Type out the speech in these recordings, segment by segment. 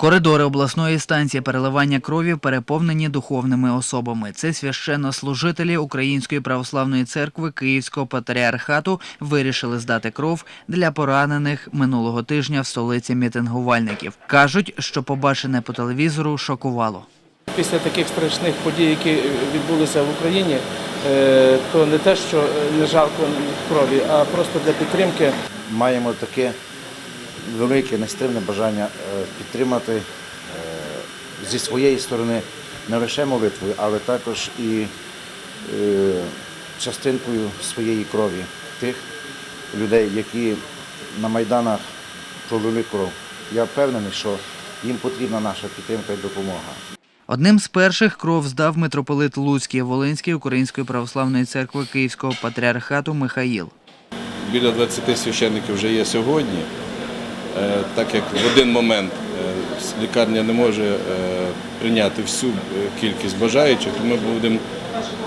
Коридори обласної станції переливання крові переповнені духовними особами. Це священнослужителі Української православної церкви Київського патріархату вирішили здати кров для поранених минулого тижня в столиці мітингувальників. кажуть, що побачене по телевізору шокувало. Після таких страшних подій, які відбулися в Україні, е, то не те, що не жалко крові, а просто для підтримки маємо таке велике нестримне бажання е, підтримати е, зі своєї сторони не лише молитвою, але також і е, частинкою своєї крові тих людей, які на майданах пролили кров. Я впевнений, що їм потрібна наша підтримка і допомога. Одним з перших кров здав митрополит Луцький Волинський Української православної церкви Київського патріархату Михаїл. Біля 20 священників вже є сьогодні, так як в один момент е, лікарня не може е, прийняти всю е, кількість бажаючих, то ми будемо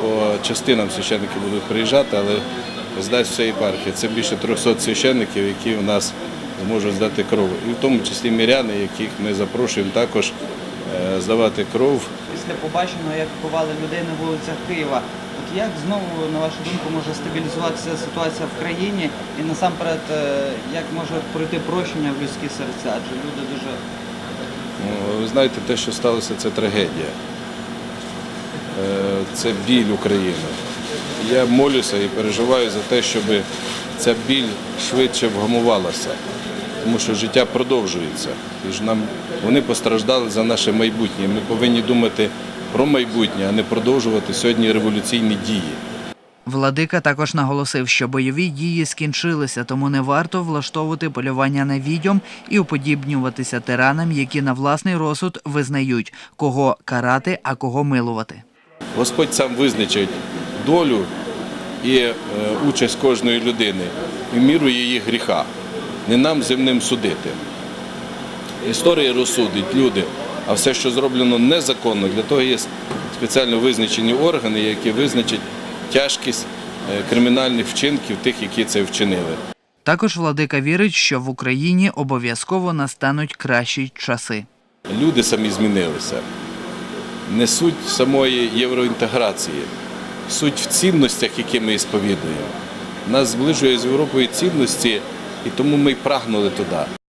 по частинам священники будуть приїжджати, але здасть вся єпархія. Це більше 300 священників, які у нас зможуть здати кров. І в тому числі міряни, яких ми запрошуємо також е, здавати кров. після побаченого, як ховали людей на вулицях Києва. Як знову, на вашу думку, може стабілізуватися ситуація в країні і насамперед, е, як може пройти прощення в людські серця? Адже люди дуже Ну, Ви знаєте, те, що сталося, це трагедія. Е, Це біль України. Я молюся і переживаю за те, щоб ця біль швидше вгамувалася, тому що життя продовжується. Вони постраждали за наше майбутнє. Ми повинні думати про майбутнє, а не продовжувати сьогодні революційні дії. Владика також наголосив, що бойові дії скінчилися, тому не варто влаштовувати полювання на відьом і уподібнюватися тиранам, які на власний розсуд визнають, кого карати, а кого милувати. Господь сам визначить долю і е, участь кожної людини і міру її гріха. Не нам земним судити. Історія розсудить люди, а все, що зроблено незаконно, для того є спеціально визначені органи, які визначать тяжкість е, кримінальних вчинків тих, які це вчинили. Також владика вірить, що в Україні обов'язково настануть кращі часи. Люди самі змінилися. Не суть самої євроінтеграції, суть в цінностях, які ми сповідуємо. Нас зближує з Європою цінності, і тому ми прагнули туди.